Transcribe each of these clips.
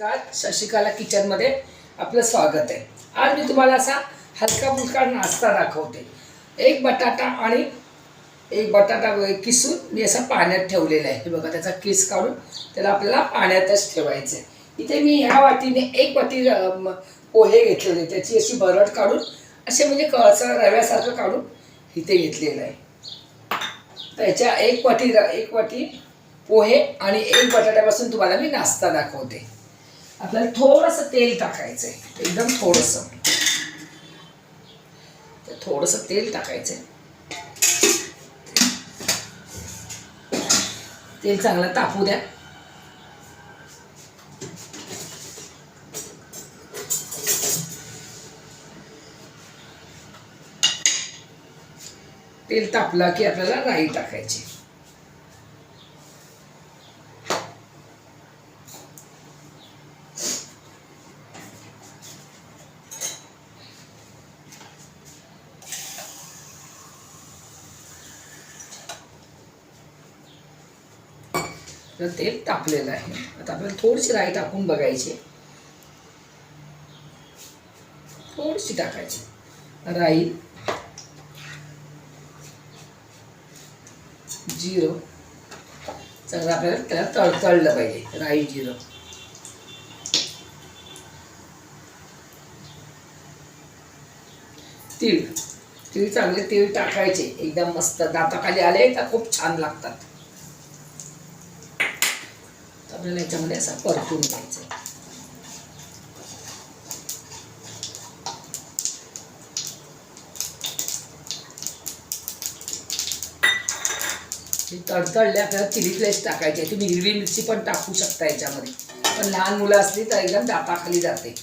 नमस्कार. शशिकाला किचनमध्ये आपलं स्वागत आहे. आज मी तुम्हाला असा हलका फुलका नाश्ता दाखवते. एक बटाटा आणि एक बटाटा किसून मी असा पाण्यात ठेवलेला आहे. हे बघा त्याचा किस काढून त्याला आपल्याला पाण्यातच ठेवायचं आहे. इथे मी ह्या वाटीने एक वाटी पोहे घेतले होते त्याची अशी भरड काढून असे म्हणजे कळसा रव्यासारखं काढून इथे घेतलेलं आहे. त्याच्या एक वाटी एक वाटी पोहे आणि एक बटाट्यापासून तुम्हाला मी नाश्ता दाखवते. आपल्याला थोडंसं तेल टाकायचं आहे एकदम थोडंसं. तर थोडंसं तेल टाकायचं आहे तेल चांगलं तापू द्या. तेल तापला की आपल्याला राई टाकायची. तर तेल तापलेलं आहे. आता आपल्याला थोडीशी राई टाकून बघायची. थोडीशी टाकायची. राई जिरं. चांगलं आपल्याला त्याला तळतळलं पाहिजे. राई जिरं. तीळ. तीळ चांगले तीळ टाकायचे. एकदम मस्त. दाताखाली आले तर खूप छान लागतात. आपल्याला याच्यामध्ये असं परतून घ्यायचं हे आपल्याला चिली फ्लेक्स टाकायचे तुम्ही हिरवी मिरची पण टाकू शकता याच्यामध्ये. पण लहान मुलं असली तर एकदम दाताखाली जाते.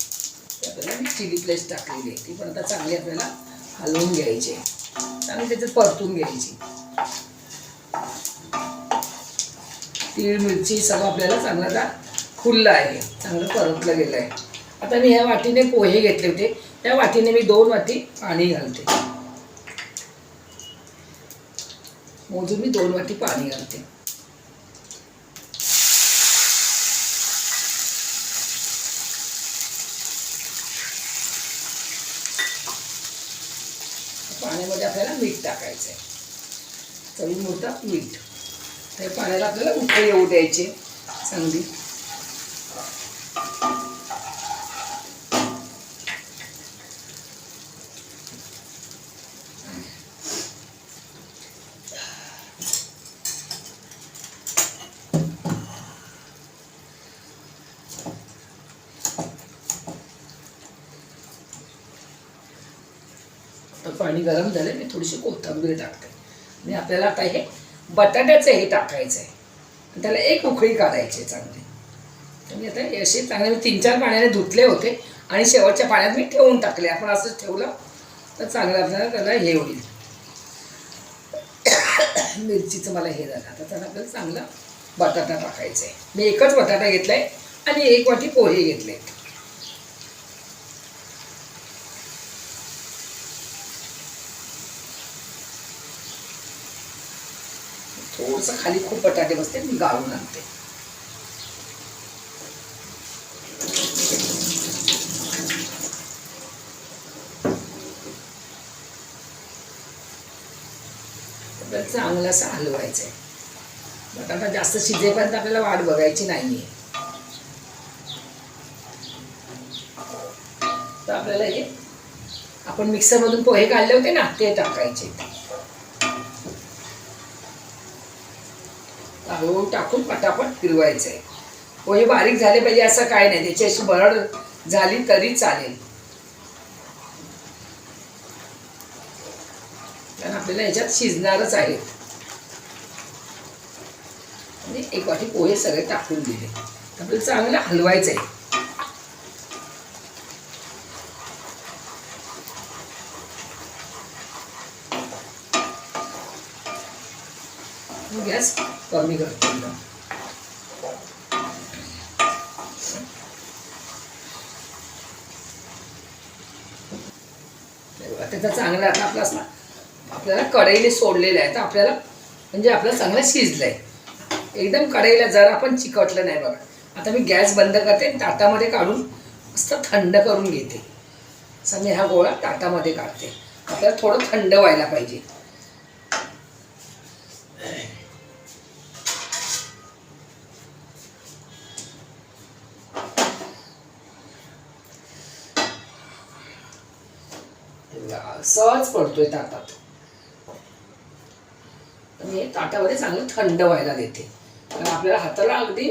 तर आपल्याला मी चिली फ्लेक्स टाकलेली आहे. ती पण आता चांगली आपल्याला हलवून घ्यायची आहे. चांगली त्याच्यात परतून घ्यायची तीळ मिरची सगळं आपल्याला चांगलं आता खुललं आहे. चांगलं परतलं गेलं आहे आता मी ह्या वाटीने पोहे घेतले होते. त्या वाटीने मी दोन वाटी पाणी घालते. मोजून मी दोन वाटी पाणी घालते. पाण्यामध्ये आपल्याला मीठ टाकायचं आहे चवीपुरता मीठ. हे पाण्याला आपल्याला उकळी येऊ द्यायचे. चांगली. तर पाणी गरम झालं मी थोडीशी कोथिंबीर टाकते. आणि आपल्याला आता हे बटाट्याचं हे टाकायचं आहे आणि त्याला एक उकळी काढायची आहे चांगली. तर मी आता असे चांगले मी तीन चार पाण्याने धुतले होते आणि शेवटच्या पाण्यात मी ठेवून टाकले. आपण असंच ठेवलं तर चांगलं आपल्याला त्याला हे होईल. मिरचीचं मला हे झालं. आता त्याला आपल्याला चांगला बटाटा टाकायचा आहे मी एकच बटाटा घेतला आहे आणि एक वाटी पोहे घेतले थोडंसं खाली खूप बटाटे बसते मी गाळून आणते. आपल्याला चांगलं हलवायचा आहे बटाटा जास्त शिजेपर्यंत आपल्याला वाट बघायची नाही तर आपल्याला हे आपण मिक्सरमधून पोहे काढले होते ना ते टाकायचे. हळूहळू टाकून पटापट फिरवायचं आहे हो, पोहे बारीक झाले पाहिजे असं काय नाही. त्याची अशी भरड झाली तरी चालेल. कारण आपल्याला याच्यात शिजणारच आहे आणि एक वाटी पोहे सगळे टाकून दिले. आपल्याला चांगलं हलवायचं आहे गॅस कमी करतो. त्याचा चांगला आता आपला असला आपल्याला कढईने सोडलेला आहे. तर आपल्याला म्हणजे आपलं चांगलं शिजलं आहे एकदम कढईला जरा पण चिकटलं नाही बघा. आता मी गॅस बंद करते आणि ताटामध्ये काढून मस्त थंड करून घेते. असं मी हा गोळा ताटामध्ये काढते. आपल्याला थोडं थंड व्हायला पाहिजे. सहज पडतोय ताटात. मी ताटामध्ये चांगलं थंड व्हायला देते. कारण आपल्याला हाताला अगदी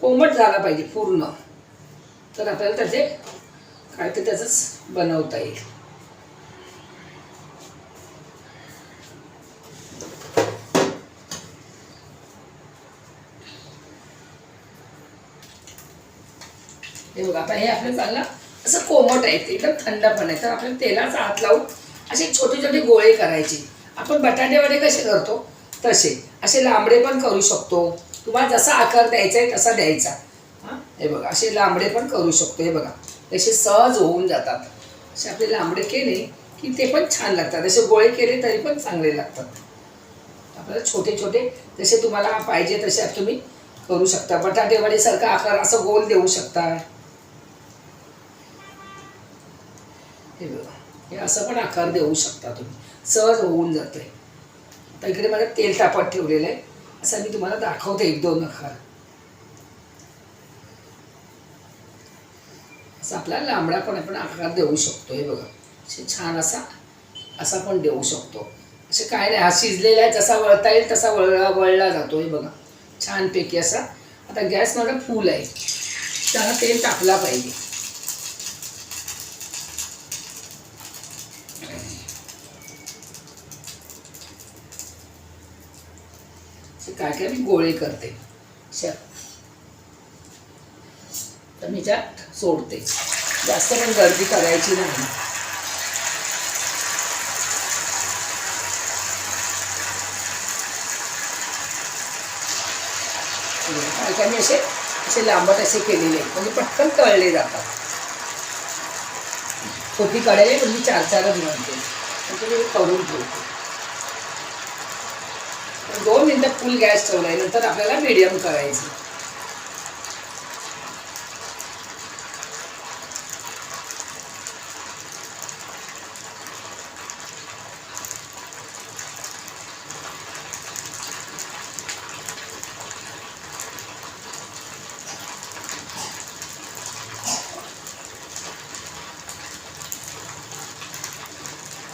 कोमट झाला पाहिजे पूर्ण. तर आपल्याला त्याचे काय ते त्याचंच बनवता येईल. हे बघा आता हे आपलं चांगलं असं कोमट आहे ते एकदम थंड पण आहे. तर आपण तेलाचा हात लावून असे छोटे छोटे गोळे करायचे. आपण बटाटेवाडे कसे करतो? तसे. असे लांबडे पण करू शकतो. तुम्हाला जसा आकार द्यायचा आहे तसा द्यायचा. हां? हे बघा असे लांबडे पण करू शकतो. हे बघा तसे सहज होऊन जातात. असे आपले लांबडे केले की ते पण छान लागतात. असे गोळे केले तरी पण चांगले लागतात. आपल्याला छोटे छोटे जसे तुम्हाला पाहिजे तसे तुम्ही करू शकता. बटाटेवडीसारखा आकार असं गोल देऊ शकता हे बघा हे असं पण आकार देऊ शकता तुम्ही. सहज होऊन जाते आता इकडे मला तेल तापत ठेवलेलं आहे असं मी तुम्हाला दाखवते एक दोन आकार. असं आपला लांबडा पण आपण आकार देऊ शकतो हे बघा. असे छान असा असा पण देऊ शकतो. असे काय नाही हा शिजलेला आहे जसा वळता येईल तसा वळला वळला जातो हे बघा. छानपैकी असा. आता गॅस माझा फुल आहे. त्याला तेल टाकला पाहिजे. काय काय मी गोळे करते. तर मी त्यात सोडते. जास्त पण गर्दी करायची नाही. काय काय मी असे असे लांबट असे केलेले. म्हणजे पटकन तळले जातात. छोटी कढई म्हणजे चार चारच म्हणते करून ठेवते. दोन मिनटं फुल गॅस ठेवलाय नंतर आपल्याला मीडियम करायचं.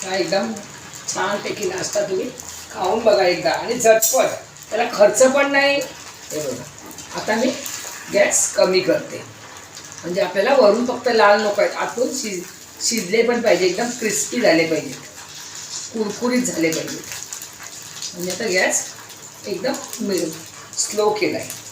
हा एकदम छानपैकी नाश्ता तुम्ही खाऊन बघा एकदा आणि झटपट. त्याला खर्च पण नाही. हे बघा. आता मी गॅस कमी करते. म्हणजे आपल्याला वरून फक्त लाल नको आहेत. आतून शिज शिजले पण पाहिजे. एकदम क्रिस्पी झाले पाहिजे कुरकुरीत झाले पाहिजे म्हणजे आता गॅस एकदम स्लो केला आहे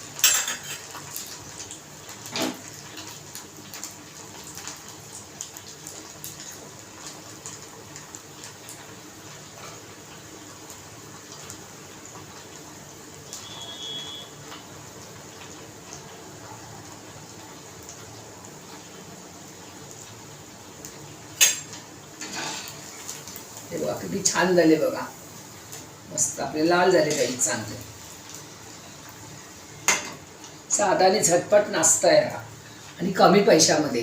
किती छान झाले बघा. मस्त आपले लाल झाले काही चांगले. साधाने झटपट नाश्ता आहे हा. आणि कमी पैशामध्ये.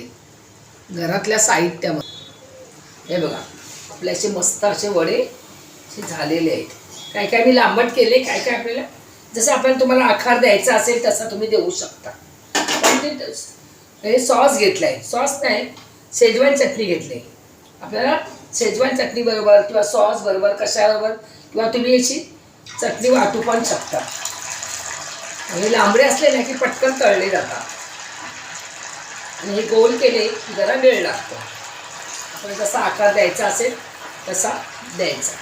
घरातल्या साहित्यामध्ये. हे बघा आपले असे मस्त असे वडे असे झालेले आहेत. काय काय मी लांबट केले काय काय आपल्याला जसं आपल्याला तुम्हाला आकार द्यायचा असेल तसा तुम्ही देऊ शकता. पण ते हे सॉस घेतलाय. सॉस नाही शेजवान चटणी घेतली. आपल्याला शेजवान चटणी बरोबर किंवा सॉस बरोबर कशाबरोबर किंवा तुम्ही याची चटणी वाटू पण शकता. आणि लांबडे असले ना की पटकन तळले जातात. आणि हे गोल केले की जरा वेळ लागतो. आपण जसा आकार द्यायचा असेल तसा द्यायचा.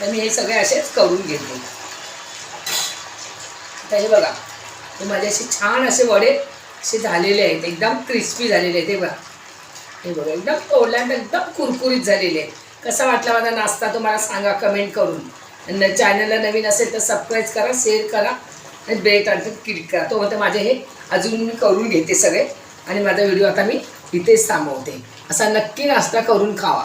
तर मी हे सगळे असेच करून घेते. तर हे बघा हे माझे असे छान असे वडे असे झालेले आहेत. एकदम क्रिस्पी झालेले आहेत. हे बघा. हे बघा एकदम तोडल्यानंतर एकदम कुरकुरीत झालेले. कसा वाटला माझा नाश्ता तुम्हाला सांगा कमेंट करून. आणि चॅनलला नवीन असेल तर सबस्क्राईब करा शेअर करा आणि बेल आयकॉन क्लिक करा. तो म्हणते माझे हे अजून मी करून घेते सगळे. आणि माझा व्हिडिओ आता मी इथेच थांबवते. असा नक्की नाश्ता करून खावा.